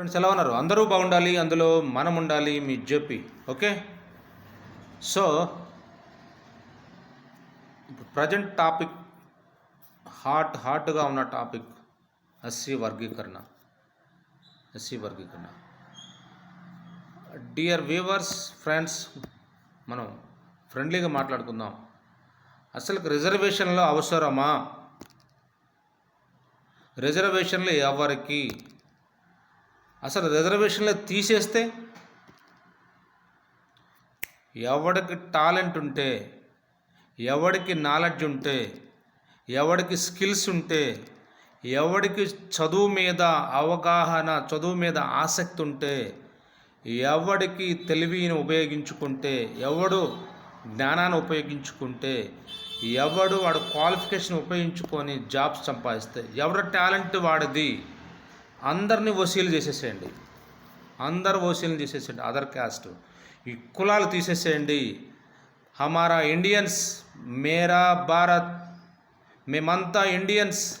Friends ఎలా ఉన్నారు? అందరూ బాగుండాలి అందులో మనం ఉండాలి మీ JP. Okay? So present topic hot హాట్గా ఉన్న టాపిక్ ఎస్సీ వర్గీకరణ. ఎస్సీ వర్గీకరణ. డియర్ వ్యూవర్స్ ఫ్రెండ్స్ మనం ఫ్రెండ్లీగా మాట్లాడుకుందాం. అసలు రిజర్వేషన్లో అవసరమా? రిజర్వేషన్లు ఎవరికి? అసలు రిజర్వేషన్లో తీసేస్తే ఎవడికి టాలెంట్ ఉంటే ఎవడికి నాలెడ్జ్ ఉంటే ఎవడికి స్కిల్స్ ఉంటే ఎవడికి చదువు మీద అవగాహన చదువు మీద ఆసక్తి ఉంటే ఎవడికి తెలివిని ఉపయోగించుకుంటే ఎవడు జ్ఞానాన్ని ఉపయోగించుకుంటే ఎవడు వాడు క్వాలిఫికేషన్ ఉపయోగించుకొని జాబ్స్ సంపాదిస్తే ఎవరి టాలెంట్ వాడిది అందరినీ వసూలు చేసేసేయండి. అందరు వసూలు చేసేసేయండి. అదర్ క్యాస్ట్ ఈ కులాలు తీసేసేయండి. హమారా ఇండియన్స్ మేరా భారత్ మేమంతా ఇండియన్స్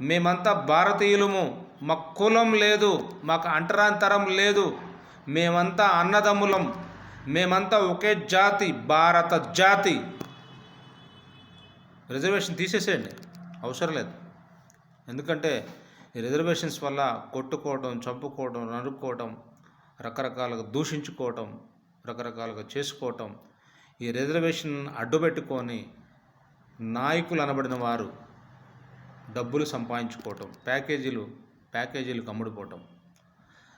మేమంతా భారతీయులము. మాకు కులం లేదు మాకు అంటరాంతరం లేదు. మేమంతా అన్నదమ్ములం. మేమంతా ఒకే జాతి భారత జాతి. రిజర్వేషన్ తీసేసేయండి. అవసరం లేదు. ఎందుకంటే ఈ రిజర్వేషన్స్ వల్ల కొట్టుకోవడం చంపుకోవడం నరుక్కోవడం రకరకాలుగా దూషించుకోవటం రకరకాలుగా చేసుకోవటం ఈ రిజర్వేషన్ అడ్డుపెట్టుకొని నాయకులు అనబడిన వారు డబ్బులు సంపాదించుకోవటం ప్యాకేజీలు ప్యాకేజీలు కమ్ముడుపోవటం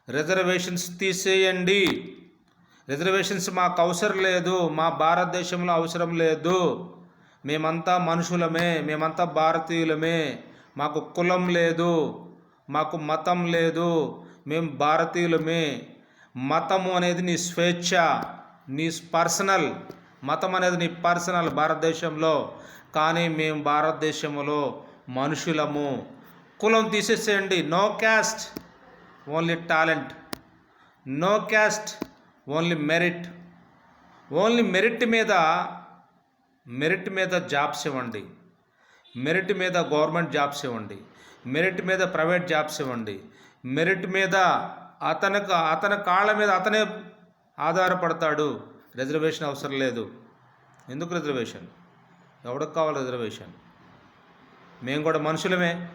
రిజర్వేషన్స్ తీసేయండి. రిజర్వేషన్స్ మాకు అవసరం లేదు మా భారతదేశంలో అవసరం లేదు. మేమంతా మనుషులమే మేమంతా భారతీయులమే. మాకు కులం లేదు మాకు మతం లేదు మేము భారతీయులమే. మతము అనేది నీ స్వేచ్ఛ నీ పర్సనల్. మతం అనేది నీ పర్సనల్ భారతదేశంలో. కానీ మేము భారతదేశంలో మనుషులము. కులం తీసేసేయండి. No caste only talent. No caste only merit. Only merit మీద మెరిట్ మీద జాబ్స్ ఇవ్వండి. మెరిట్ మీద గవర్నమెంట్ జాబ్స్ ఇవ్వండి. మెరిట్ మీద ప్రైవేట్ జాబ్స్ ఇవ్వండి. మెరిట్ మీద అతనికి అతని కాళ్ళ మీద అతనే ఆధారపడతాడు. రిజర్వేషన్ అవసరం లేదు. ఎందుకు రిజర్వేషన్? ఎవడికి కావాలి రిజర్వేషన్? మేము కూడా మనుషులమే.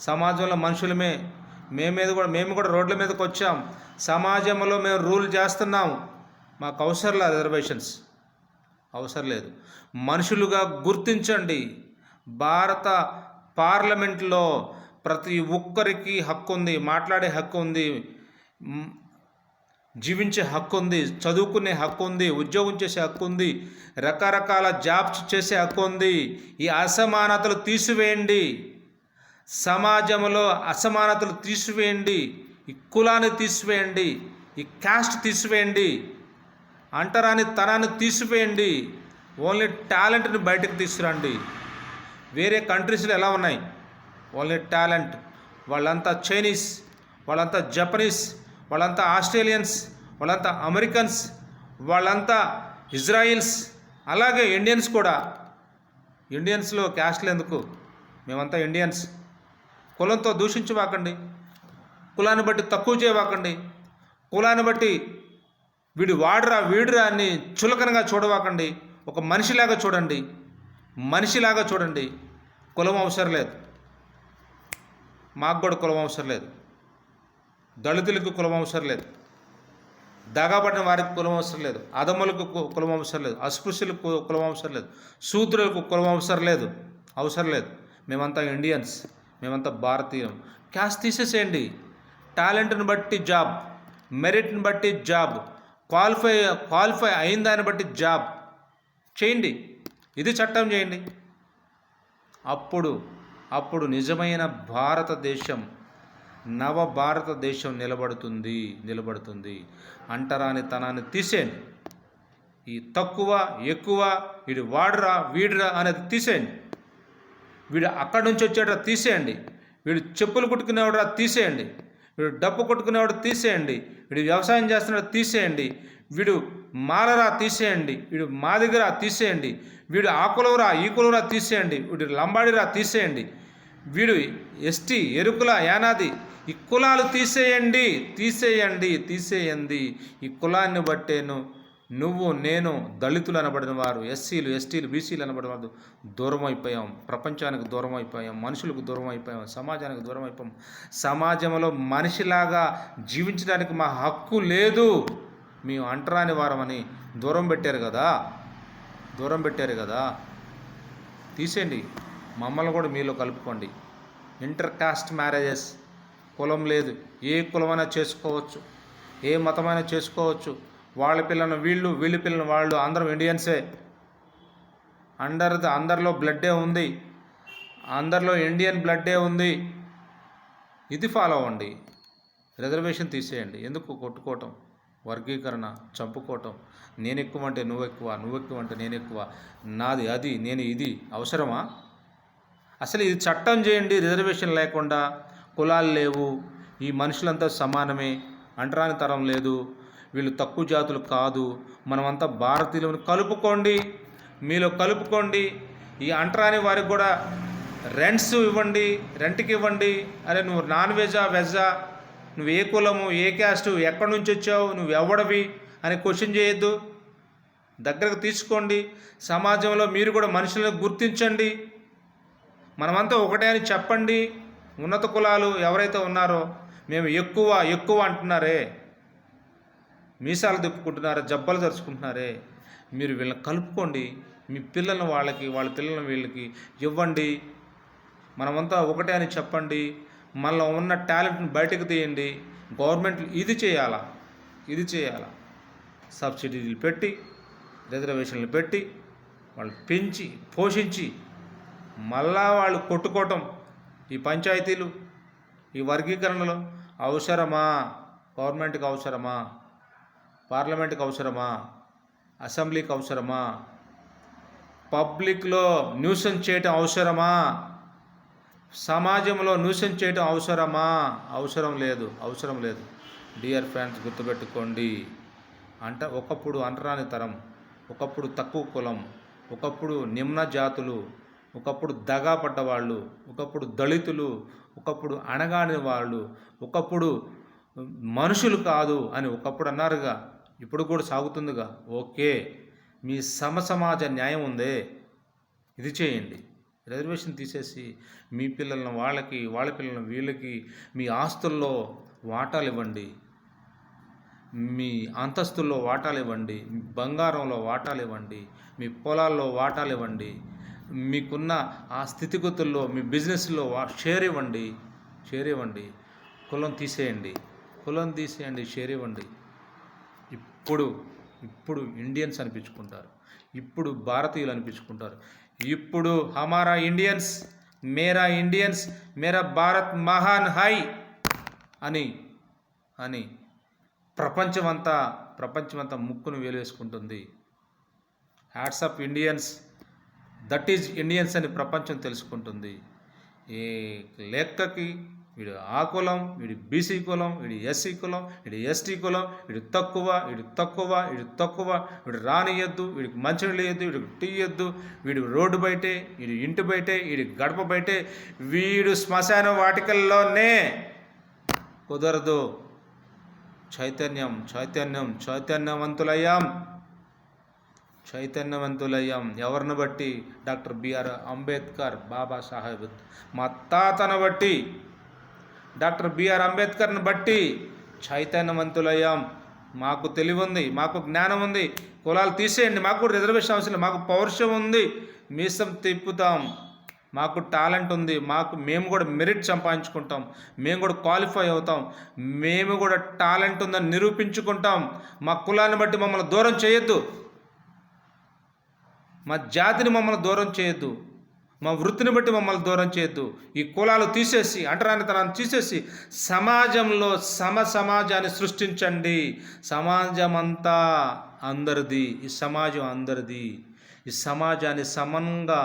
సమాజంలో మనుషులమే. మేము మీద కూడా మేము కూడా రోడ్ల మీదకి వచ్చాం. సమాజంలో మేము రూల్ చేస్తున్నాం. మాకు అవసరం లేదు రిజర్వేషన్స్. అవసరం లేదు. మనుషులుగా గుర్తించండి. భారత పార్లమెంట్లో ప్రతి ఒక్కరికి హక్కు ఉంది మాట్లాడే హక్కు ఉంది జీవించే హక్కు ఉంది చదువుకునే హక్కు ఉంది ఉద్యోగం చేసే హక్కు ఉంది రకరకాల జాబ్స్ చేసే హక్కు ఉంది. ఈ అసమానతలు తీసివేయండి. సమాజంలో అసమానతలు తీసివేయండి. ఈ కులాన్ని తీసివేయండి. ఈ క్యాస్ట్ తీసివేయండి. అంటరాని తనాన్ని తీసివేయండి. ఓన్లీ టాలెంట్ని బయటకు తీసుకురండి. వేరే కంట్రీస్లో ఎలా ఉన్నాయి? వాళ్ళ టాలెంట్. వాళ్ళంతా చైనీస్ వాళ్ళంతా జపనీస్ వాళ్ళంతా ఆస్ట్రేలియన్స్ వాళ్ళంతా అమెరికన్స్ వాళ్ళంతా ఇజ్రాయిల్స్ అలాగే ఇండియన్స్ కూడా. ఇండియన్స్లో క్యాస్ట్లు ఎందుకు? మేమంతా ఇండియన్స్. కులంతో దూషించవాకండి. కులాన్ని బట్టి తక్కువ చేయవాకండి. కులాన్ని బట్టి వీడు వాడురా వీడురా అని చులకనగా చూడవాకండి. ఒక మనిషిలాగా చూడండి. మనిషిలాగా చూడండి కులం అవసరం లేదు. మాకు కూడా కులం అవసరం లేదు. దళితులకు కులం అవసరం లేదు. దగాపడిన వారికి కులం అవసరం లేదు. అదములకు కు- కులం అవసరం లేదు. అస్పృశ్యులకు కు- కులం అవసరం లేదు. శూద్రులకు కులం అవసరం లేదు. అవసరం లేదు. మేమంతా ఇండియన్స్ మేమంతా భారతీయం. క్యాష్ తీసేసేయండి. టాలెంట్ని బట్టి జాబ్. మెరిట్ని బట్టి జాబ్. క్వాలిఫై క్వాలిఫై అయిన దాన్ని బట్టి జాబ్. చేయండి. ఇది చట్టం చేయండి. అప్పుడు అప్పుడు నిజమైన భారతదేశం నవ భారతదేశం నిలబడుతుంది నిలబడుతుంది. అంటరాని తనాన్ని తీసేయండి. ఈ తక్కువ ఎక్కువ వీడు వాడురా వీడురా అనేది తీసేయండి. వీడు అక్కడి నుంచి వచ్చేటరా తీసేయండి. వీడు చెప్పులు కుట్టుకునేవాడురా తీసేయండి. వీడు డబ్బు కొట్టుకునేవాడు తీసేయండి. వీడు వ్యవసాయం చేస్తున్నాడు తీసేయండి. వీడు మాలరా తీసేయండి. వీడు మాదిగరా తీసేయండి. వీడు ఆ కులవరా ఈ కులవరా తీసేయండి. వీడు లంబాడిరా తీసేయండి. వీడు ఎస్టీ ఎరుకుల యానాది ఈ కులాలు తీసేయండి తీసేయండి తీసేయండి. ఈ కులాన్ని బట్టేను నువ్వు నేను దళితులు అనబడిన వారు ఎస్సీలు ఎస్టీలు బీసీలు అనబడిన వారు దూరం అయిపోయాం ప్రపంచానికి దూరం అయిపోయాం మనుషులకు దూరం అయిపోయాం సమాజానికి దూరం అయిపోయాం సమాజంలో మనిషిలాగా జీవించడానికి మా హక్కు లేదు. మేము అంటరాని వారమని దూరం పెట్టారు కదా. దూరం పెట్టారు కదా. తీసేయండి. మమ్మల్ని కూడా మీలో కలుపుకోండి. Inter caste marriages. కులం లేదు. ఏ కులమైనా చేసుకోవచ్చు. ఏ మతమైనా చేసుకోవచ్చు. వాళ్ళ పిల్లను వీళ్ళు వీళ్ళ పిల్లని వాళ్ళు. అందరం ఇండియన్సే. అందరి అందరిలో బ్లడ్డే ఉంది. అందరిలో ఇండియన్ బ్లడ్డే ఉంది. ఇది ఫాలో అవ్వండి. రిజర్వేషన్ తీసేయండి. ఎందుకు కొట్టుకోవటం? వర్గీకరణ చంపుకోవటం. నేను ఎక్కువ అంటే నువ్వు ఎక్కువ నువ్వు ఎక్కువ అంటే నేను ఎక్కువ నాది అది నేను ఇది. అవసరమా? అసలు ఇది చట్టం చేయండి రిజర్వేషన్ లేకుండా. కులాలు లేవు. ఈ మనుషులంతా సమానమే. అంటరాని తరం లేదు. వీళ్ళు తక్కువ జాతులు కాదు. మనమంతా భారతీయులను కలుపుకోండి. మీలో కలుపుకోండి. ఈ అంటరాని వారికి కూడా రెంట్స్ ఇవ్వండి రెంట్కి ఇవ్వండి. అరే నువ్వు నాన్ వెజా వెజ్జా? నువ్వు ఏ కులము ఏ క్యాస్ట్ ఎక్కడి నుంచి వచ్చావు నువ్వు ఎవడవి అని క్వశ్చన్ చేయొద్దు. దగ్గరకు తీసుకోండి. సమాజంలో మీరు కూడా మనుషులను గుర్తించండి. మనమంతా ఒకటే అని చెప్పండి. ఉన్నత కులాలు ఎవరైతే ఉన్నారో మేము ఎక్కువ ఎక్కువ అంటున్నారే. మీసాలు తిప్పుకుంటున్నారే జబ్బలు తెరుచుకుంటున్నారే మీరు వీళ్ళని కలుపుకోండి. మీ పిల్లలను వాళ్ళకి వాళ్ళ పిల్లలను వీళ్ళకి ఇవ్వండి. మనమంతా ఒకటే అని చెప్పండి. మనలో ఉన్న టాలెంట్ని బయటకు తీయండి. గవర్నమెంట్ ఇది చేయాలా? ఇది చేయాలా? సబ్సిడీలు పెట్టి రిజర్వేషన్లు పెట్టి వాళ్ళు పెంచి పోషించి మళ్ళా వాళ్ళు కొట్టుకోవటం ఈ పంచాయతీలు ఈ వర్గీకరణలో అవసరమా? గవర్నమెంట్కి అవసరమా? పార్లమెంట్కి అవసరమా? అసెంబ్లీకి అవసరమా? పబ్లిక్లో న్యూసన్ చేయటం అవసరమా? సమాజంలో న్యూసెన్స్ చేయటం అవసరమా? అవసరం లేదు అవసరం లేదు. డియర్ ఫ్రెండ్స్ గుర్తుపెట్టుకోండి. అంట ఒకప్పుడు అంటరాని తరం ఒకప్పుడు తక్కువ కులం ఒకప్పుడు నిమ్న జాతులు ఒకప్పుడు దగా పడ్డవాళ్ళు ఒకప్పుడు దళితులు ఒకప్పుడు అణగాని వాళ్ళు ఒకప్పుడు మనుషులు కాదు అని ఒకప్పుడు అన్నారుగా. ఇప్పుడు కూడా సాగుతుందిగా. ఓకే. మీ సమసమాజ న్యాయం ఉందే. ఇది చేయండి. రిజర్వేషన్ తీసేసి మీ పిల్లలను వాళ్ళకి వాళ్ళ పిల్లలను వీళ్ళకి మీ ఆస్తుల్లో వాటాలు ఇవ్వండి మీ అంతస్తుల్లో వాటాలు ఇవ్వండి బంగారంలో వాటాలు ఇవ్వండి మీ పొలాల్లో వాటాలు ఇవ్వండి మీకున్న ఆ స్థితిగతుల్లో మీ బిజినెస్లో వా షేర్ ఇవ్వండి షేర్ ఇవ్వండి కులం తీసేయండి. కులం తీసేయండి షేర్ ఇవ్వండి ఇప్పుడు ఇప్పుడు ఇండియన్స్ అనిపించుకుంటారు. ఇప్పుడు భారతీయులు అనిపించుకుంటారు. ఇప్పుడు హమారా ఇండియన్స్ మేరా ఇండియన్స్ మేరా భారత్ మహాన్ హై అని అని ప్రపంచమంతా ప్రపంచమంతా ముక్కును వేలేసుకుంటుంది hats off Indians that is Indians అని ప్రపంచం తెలుసుకుంటుంది. ఈ లెక్కకి వీడు ఆ కులం వీడు బీసీ కులం వీడి ఎస్సీ కులం వీడి ఎస్టీ కులం వీడు తక్కువ వీడు తక్కువ వీడు తక్కువ వీడు రానియద్దు వీడికి మంచినీళ్ళు ఇయ్యద్దు వీడికి టీ ఇయ్యద్దు వీడు రోడ్డు బయటే వీడు ఇంటి బయటే వీడి గడప బయటే వీడు శ్మశాన వాటికల్లోనే కుదరదు. చైతన్యం చైతన్యం చైతన్యవంతులయ్యాం. చైతన్యవంతులయ్యాం. ఎవరిని బట్టి? Doctor BR Ambedkar Babasaheb. మా తాతను బట్టి. డాక్టర్ బిఆర్ అంబేద్కర్ని బట్టి చైతన్యవంతులయ్యాం. మాకు తెలివి ఉంది మాకు జ్ఞానం ఉంది. కులాలు తీసేయండి మాకు కూడా రిజర్వేషన్ అవసరం మాకు పౌరుషం ఉంది మీసం తిప్పుతాం. మాకు టాలెంట్ ఉంది మాకు మేము కూడా మెరిట్ సంపాదించుకుంటాం. మేము కూడా క్వాలిఫై అవుతాం. మేము కూడా టాలెంట్ ఉందని నిరూపించుకుంటాం. మా కులాన్ని బట్టి మమ్మల్ని దూరం చేయొద్దు. మా జాతిని మమ్మల్ని దూరం చేయొద్దు. మా వృత్తిని బట్టి మమ్మల్ని దూరం చేయొద్దు. ఈ కులాలు తీసేసి అంటరానితనాన్ని తీసేసి సమాజంలో సమ సమాజాన్ని సృష్టించండి. సమాజం అంతా అందరిది. ఈ సమాజం అందరిది. ఈ సమాజాన్ని సమంగా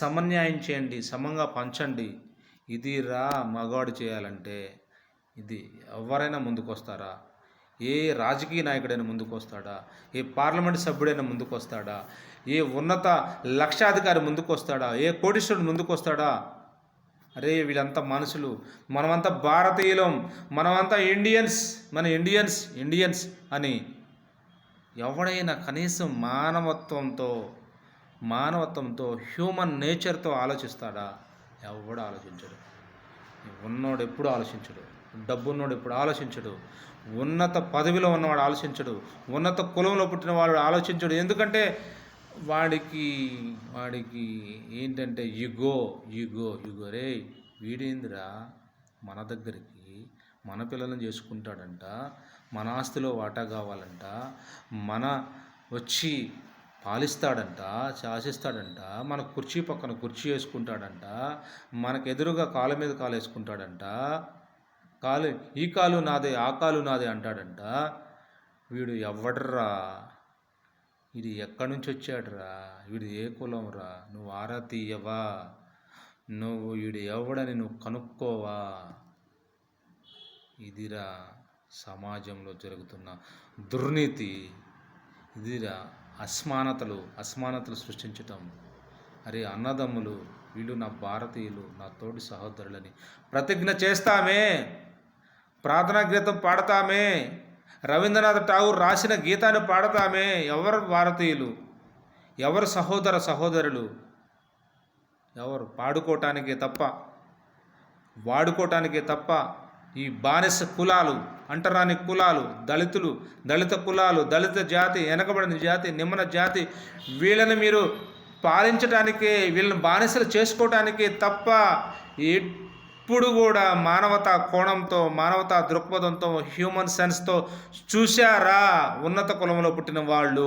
సమన్యాయం చేయండి సమంగా పంచండి. ఇది రా మగవాడు చేయాలంటే. ఇది ఎవరైనా ముందుకొస్తారా? ఏ రాజకీయ నాయకుడైనా ముందుకు వస్తాడా ఏ పార్లమెంట్ సభ్యుడైనా ముందుకొస్తాడా? ఏ ఉన్నత లక్షాధికారి ముందుకు వస్తాడా ఏ కోటీశ్వరుడు ముందుకు వస్తాడా అరే వీళ్ళంతా మనుషులు. మనమంతా భారతీయులం. మనమంతా ఇండియన్స్. మన ఇండియన్స్ ఇండియన్స్ అని. ఎవడైనా కనీసం మానవత్వంతో మానవత్వంతో హ్యూమన్ నేచర్తో ఆలోచిస్తాడా? ఎవడు ఆలోచించడు. ఉన్నోడు ఎప్పుడు ఆలోచించడు. డబ్బున్నోడు ఎప్పుడు ఆలోచించడు. ఉన్నత పదవిలో ఉన్నవాడు ఆలోచించడు. ఉన్నత కులంలో పుట్టిన వాడు ఆలోచించడు. ఎందుకంటే వాడికి వాడికి ఏంటంటే యుగో యుగో యుగో రే వీడేందిరా? మన దగ్గరికి మన పిల్లలను చేసుకుంటాడంట మన ఆస్తిలో వాటా కావాలంట మన వచ్చి పాలిస్తాడంట శాసిస్తాడంట మన కుర్చీ పక్కన కుర్చీ వేసుకుంటాడంట మనకు ఎదురుగా కాళ్ళ మీద కాలు వేసుకుంటాడంట కాలు ఈ కాలు నాదే ఆ కాలు నాదే అంటాడంట. వీడు ఎవడ్రా ఇది ఎక్కడి నుంచి వచ్చాడురా? వీడు ఏ కులం రా నువ్వు ఆరా తీయవా? నువ్వు వీడు ఎవడని నువ్వు కనుక్కోవా? ఇదిరా సమాజంలో జరుగుతున్న దుర్నీతి ఇదిరా అసమానతలు అసమానతలు సృష్టించటం. అరే అన్నదమ్ములు వీళ్ళు నా భారతీయులు నా తోటి సహోదరులని ప్రతిజ్ఞ చేస్తామే. ప్రార్థనా గీతం పాడతామే. రవీంద్రనాథ్ ఠాగూర్ రాసిన గీతాన్ని పాడతామే ఎవరు భారతీయులు? ఎవరు సహోదర సహోదరులు? ఎవరు పాడుకోవటానికే తప్ప వాడుకోవటానికే తప్ప ఈ బానిస కులాలు అంటరాని కులాలు దళితులు దళిత కులాలు దళిత జాతి వెనకబడిన జాతి నిమ్మన జాతి వీళ్ళని మీరు పాలించటానికే వీళ్ళని బానిసలు చేసుకోవటానికే తప్ప ఎప్పుడు కూడా మానవతా కోణంతో మానవతా దృక్పథంతో హ్యూమన్ సెన్స్తో చూశారా? ఉన్నత కులంలో పుట్టిన వాళ్ళు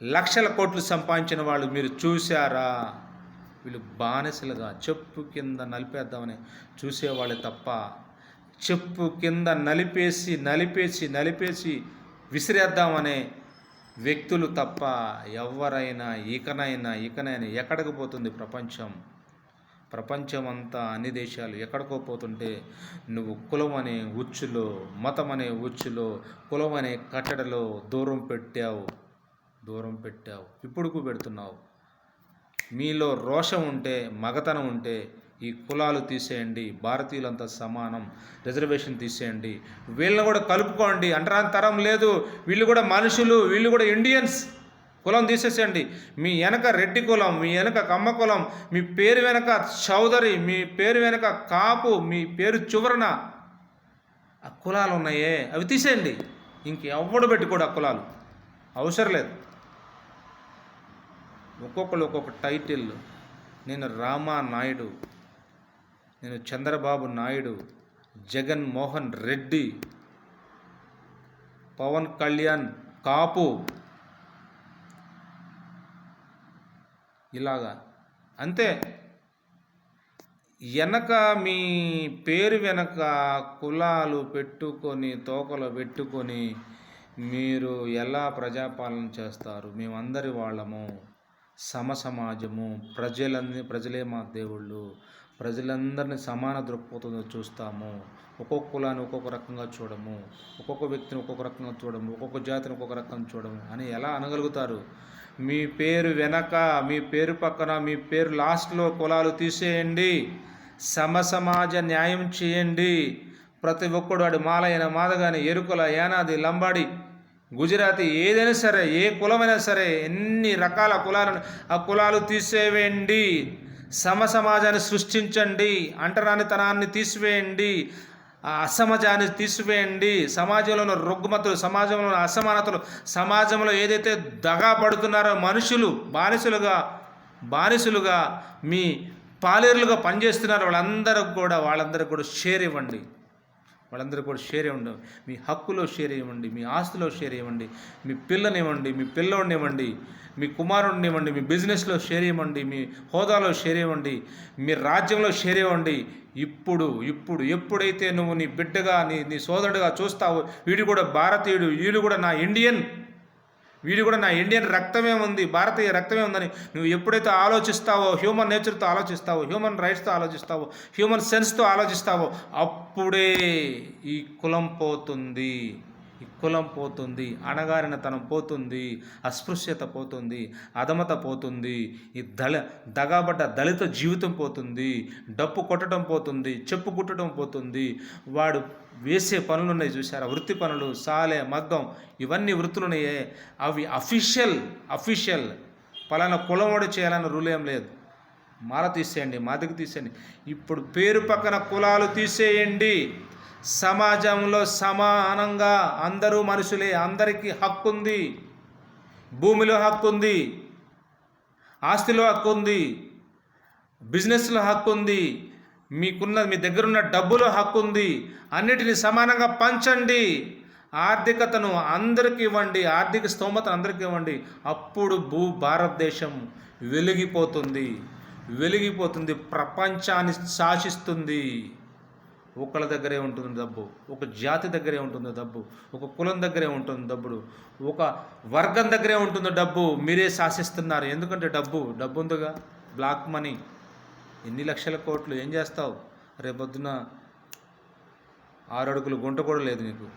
లక్షల కోట్లు సంపాదించిన వాళ్ళు మీరు చూశారా? వీళ్ళు బానిసలుగా చెప్పు కింద నలిపేద్దామని చూసేవాళ్ళే తప్ప చెప్పు కింద నలిపేసి నలిపేసి నలిపేసి విసిరేద్దామనే వ్యక్తులు తప్ప ఎవరైనా ఇకనైనా ఇకనైనా ఎక్కడికి పోతుంది ప్రపంచం? ప్రపంచం అంతా అన్ని దేశాలు ఎక్కడికో పోతుంటే నువ్వు కులం అనే ఉచ్చులో మతం అనే ఉచ్చులో కులం అనే కట్టడలో దూరం పెట్టావు దూరం పెట్టావు ఇప్పుడుకు పెడుతున్నావు. మీలో రోషం ఉంటే మగతనం ఉంటే ఈ కులాలు తీసేయండి భారతీయులంతా సమానం రిజర్వేషన్ తీసేయండి. వీళ్ళని కూడా కలుపుకోండి. అంటరాని తరం లేదు. వీళ్ళు కూడా మనుషులు వీళ్ళు కూడా ఇండియన్స్. కులం తీసేసేయండి. మీ వెనక రెడ్డి కులం మీ వెనక కమ్మ కులం మీ పేరు వెనక చౌదరి మీ పేరు వెనక కాపు మీ పేరు చివరన ఆ కులాలు ఉన్నాయే అవి తీసేయండి. ఇంకెవ్వడు పెట్టుకోడు ఆ కులాలు. అవసరం లేదు. ఒక్కొక్కరు ఒక్కొక్క టైటిల్. నేను రామా నాయుడు నేను చంద్రబాబు నాయుడు జగన్ మోహన్ రెడ్డి పవన్ కళ్యాణ్ కాపు. ఇలాగా. అంతే. వెనక మీ పేరు వెనక కులాలు పెట్టుకొని తోకలు పెట్టుకొని మీరు ఎలా ప్రజాపాలన చేస్తారు? మేమందరి వాళ్ళము సమ సమాజము ప్రజలందరి ప్రజలే మా దేవుళ్ళు. ప్రజలందరినీ సమాన దృక్పథంతో చూస్తాము. ఒక్కొక్క కులాన్ని ఒక్కొక్క రకంగా చూడము. ఒక్కొక్క వ్యక్తిని ఒక్కొక్క రకంగా చూడము. ఒక్కొక్క జాతిని ఒక్కొక్క రకంగా చూడము అని ఎలా అనగలుగుతారు? మీ పేరు వెనక మీ పేరు పక్కన మీ పేరు లాస్ట్లో కులాలు తీసేయండి. సమసమాజ న్యాయం చేయండి. ప్రతి ఒక్కడు వాడి మాలైన మాదగాని ఎరుకుల యానాది లంబాడి గుజరాతీ ఏదైనా సరే ఏ కులమైనా సరే ఎన్ని రకాల కులాలను ఆ కులాలు తీసేవేయండి సమ సమాజాన్ని సృష్టించండి. అంటరానితనాన్ని తీసివేయండి. ఆ అసమాజాన్ని తీసివేయండి. సమాజంలో ఉన్న రుగ్మతులు సమాజంలో ఉన్న అసమానతలు సమాజంలో ఏదైతే దగా పడుతున్నారో మనుషులు బానిసలుగా బానిసలుగా మీ పాలేరులుగా పనిచేస్తున్నారో వాళ్ళందరికి కూడా వాళ్ళందరికి కూడా షేర్ ఇవ్వండి. వాళ్ళందరూ కూడా షేర్ ఇవ్వండి. మీ హక్కులో షేర్ ఇవ్వండి. మీ ఆస్తిలో షేర్ ఇవ్వండి. మీ పిల్లనివ్వండి మీ పిల్లోడినివ్వండి మీ కుమారుడిని ఇవ్వండి. మీ బిజినెస్లో షేర్ ఇవ్వండి. మీ హోదాలో షేర్ ఇవ్వండి. మీ రాజ్యంలో షేర్ ఇవ్వండి. ఇప్పుడు ఇప్పుడు ఎప్పుడైతే నువ్వు నీ బిడ్డగా నీ నీ సోదరుడిగా చూస్తావో వీడు కూడా భారతీయుడు వీడు కూడా నా ఇండియన్. వీడు కూడా నా ఇండియన్ రక్తమే ఉంది భారతీయ రక్తమే ఉందని నువ్వు ఎప్పుడైతే ఆలోచిస్తావో హ్యూమన్ నేచర్తో ఆలోచిస్తావో హ్యూమన్ రైట్స్తో ఆలోచిస్తావో హ్యూమన్ సెన్స్తో ఆలోచిస్తావో అప్పుడే ఈ కులం పోతుంది. కులం పోతుంది అణగారినతనం పోతుంది అస్పృశ్యత పోతుంది అధమత పోతుంది ఈ దళ దగాబడ్డ దళిత జీవితం పోతుంది డప్పు కొట్టడం పోతుంది చెప్పు కుట్టడం పోతుంది. వాడు వేసే పనులు ఉన్నాయి చూసారా వృత్తి పనులు సాలె మగ్గం ఇవన్నీ వృత్తులున్నాయే. అవి అఫీషియల్ అఫీషియల్. పలానా కులంవాడు చేయాలన్న రూల్ ఏం లేదు. మాల తీసేయండి మాదికి తీసేయండి. ఇప్పుడు పేరు పక్కన కులాలు తీసేయండి. సమాజంలో సమానంగా అందరూ మనుషులే అందరికీ హక్కు ఉంది భూమిలో హక్కు ఉంది ఆస్తిలో హక్కు ఉంది బిజినెస్లో హక్కు ఉంది మీకున్న మీ దగ్గరున్న డబ్బులో హక్కు ఉంది అన్నిటిని సమానంగా పంచండి. ఆర్థికతను అందరికీ ఇవ్వండి. ఆర్థిక స్తోమతను అందరికీ ఇవ్వండి. అప్పుడు భూ భారతదేశం వెలిగిపోతుంది. వెలిగిపోతుంది. ప్రపంచాన్ని శాసిస్తుంది. ఒకళ్ళ దగ్గరే ఉంటుంది డబ్బు ఒక జాతి దగ్గరే ఉంటుంది డబ్బు ఒక కులం దగ్గరే ఉంటుంది డబ్బుడు ఒక వర్గం దగ్గరే ఉంటుంది డబ్బు మీరే శాసిస్తున్నారు. ఎందుకంటే డబ్బు డబ్బు ఉందిగా బ్లాక్ మనీ. ఎన్ని లక్షల కోట్లు ఏం చేస్తావు? రేపొద్దున ఆరు అడుగులు గుంట కూడా లేదు నీకు.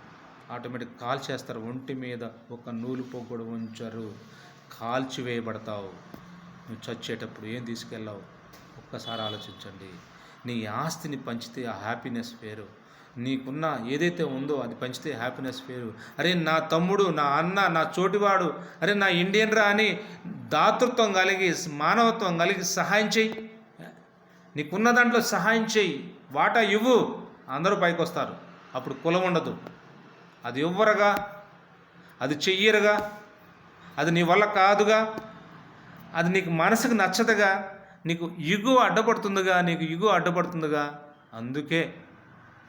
ఆటోమేటిక్ కాల్ చేస్తారు ఒంటి మీద ఒక నూలు పోగు ఉంచారు. కాల్చి వేయబడతావు. నువ్వు చచ్చేటప్పుడు ఏం తీసుకెళ్ళావు? ఒక్కసారి ఆలోచించండి. నీ ఆస్తిని పంచితే ఆ హ్యాపీనెస్ వేరు. నీకున్న ఏదైతే ఉందో అది పంచితే హ్యాపీనెస్ వేరు. అరే నా తమ్ముడు నా అన్న నా చోటివాడు అరే నా ఇండియన్ రా అని దాతృత్వం కలిగి మానవత్వం కలిగి సహాయం చేయి. నీకున్న దాంట్లో సహాయం చేయి. వాటా ఇవ్వు. అందరూ పైకి వస్తారు అప్పుడు కులం ఉండదు. అది ఇవ్వరుగా అది చెయ్యరుగా? అది నీ వల్ల కాదుగా? అది నీకు మనసుకు నచ్చదుగా? నీకు ఇగు అడ్డపడుతుందిగా నీకు ఇగు అడ్డపడుతుందిగా. అందుకే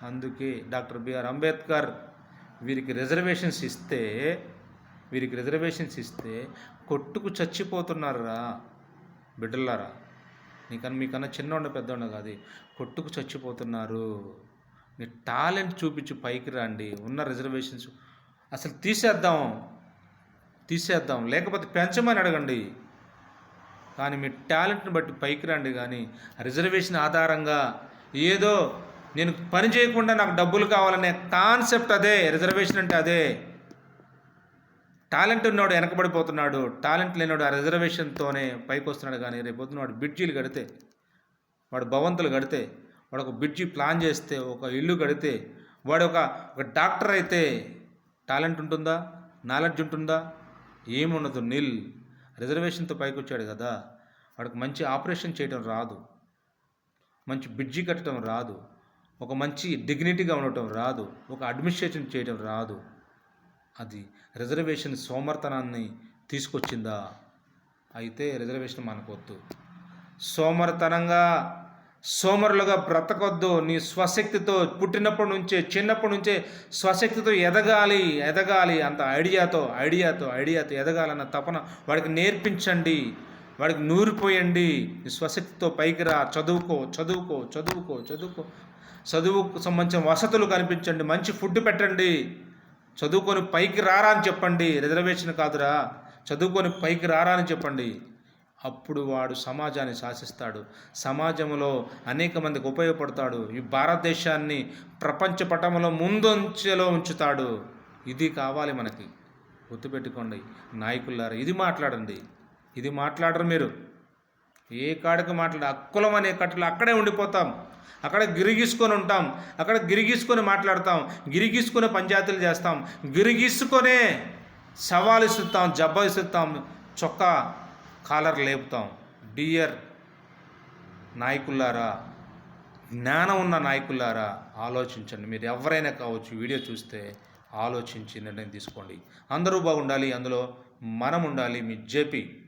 అందుకే డాక్టర్ బిఆర్ అంబేద్కర్ వీరికి రిజర్వేషన్స్ ఇస్తే వీరికి రిజర్వేషన్స్ ఇస్తే కొట్టుకు చచ్చిపోతున్నారా బిడ్డలారా నీకన్నా మీకన్నా చిన్నోండ పెద్దోండ కాదు కొట్టుకు చచ్చిపోతున్నారు. మీ టాలెంట్ చూపించి పైకి రండి ఉన్న రిజర్వేషన్స్ అసలు తీసేద్దాం తీసేద్దాం. లేకపోతే పెంచమని అడగండి. కానీ మీ టాలెంట్ని బట్టి పైకి రండి కానీ రిజర్వేషన్ ఆధారంగా ఏదో నేను పని చేయకుండా నాకు డబ్బులు కావాలనే కాన్సెప్ట్ అదే రిజర్వేషన్ అంటే అదే. టాలెంట్ ఉన్నవాడు వెనకబడిపోతున్నాడు టాలెంట్ లేనివాడు ఆ రిజర్వేషన్తోనే పైకి వస్తున్నాడు కానీ రేపు వాడు బిడ్జీలు కడితే వాడు భవంతులు కడితే వాడు ఒక బిడ్జీ ప్లాన్ చేస్తే ఒక ఇల్లు కడితే వాడు ఒక ఒక డాక్టర్ అయితే టాలెంట్ ఉంటుందా? నాలెడ్జ్ ఉంటుందా? ఏముండదు నిల్. రిజర్వేషన్తో పైకి వచ్చాడు కదా. వాడికి మంచి ఆపరేషన్ చేయటం రాదు. మంచి బిడ్జి కట్టడం రాదు. ఒక మంచి డిగ్నిటీగా ఉండటం రాదు. ఒక అడ్మినిస్ట్రేషన్ చేయడం రాదు. అది రిజర్వేషన్ సోమర్తనాన్ని తీసుకొచ్చిందా? అయితే రిజర్వేషన్ మనకొద్దు. సోమర్తనంగా సోమరులుగా బ్రతకొద్దు. నీ స్వశక్తితో పుట్టినప్పటి నుంచే చిన్నప్పటి నుంచే స్వశక్తితో ఎదగాలి ఎదగాలి అంత ఐడియాతో ఐడియాతో ఐడియాతో ఎదగాలన్న తపన వాడికి నేర్పించండి. వాడికి నూరిపోయండి. నీ స్వశక్తితో పైకి రా. చదువుకో చదువుకో చదువుకో చదువుకో. చదువుకు సంబంధించిన వసతులు కనిపించండి మంచి ఫుడ్ పెట్టండి. చదువుకొని పైకి రారా అని చెప్పండి. రిజర్వేషన్ కాదురా. చదువుకొని పైకి రారా అని చెప్పండి. అప్పుడు వాడు సమాజాన్ని శాసిస్తాడు. సమాజంలో అనేక మందికి ఉపయోగపడతాడు. ఈ భారతదేశాన్ని ప్రపంచ పటంలో ముందంచెలో ఉంచుతాడు. ఇది కావాలి మనకి. గుర్తుపెట్టుకోండి నాయకులారా ఇది మాట్లాడండి. ఇది మాట్లాడరు మీరు. ఏ కాడికి మాట్లాడ అక్కులం అనే కట్టలు అక్కడే ఉండిపోతాం. అక్కడ గిరిగీసుకొని ఉంటాం. అక్కడ గిరిగీసుకొని మాట్లాడతాం. గిరిగీసుకొని పంచాయతీలు చేస్తాం. గిరిగీసుకొనే సవాలు ఇస్తాం జబ్బ ఇస్తాం. చొక్కా కాలర్ లేపుతాం. డియర్ నాయకులారా జ్ఞానం ఉన్న నాయకులారా ఆలోచించండి. మీరు ఎవరైనా కావచ్చు వీడియో చూస్తే ఆలోచించి నిర్ణయం తీసుకోండి. అందరూ బాగుండాలి అందులో మనం ఉండాలి. మీ జేపీ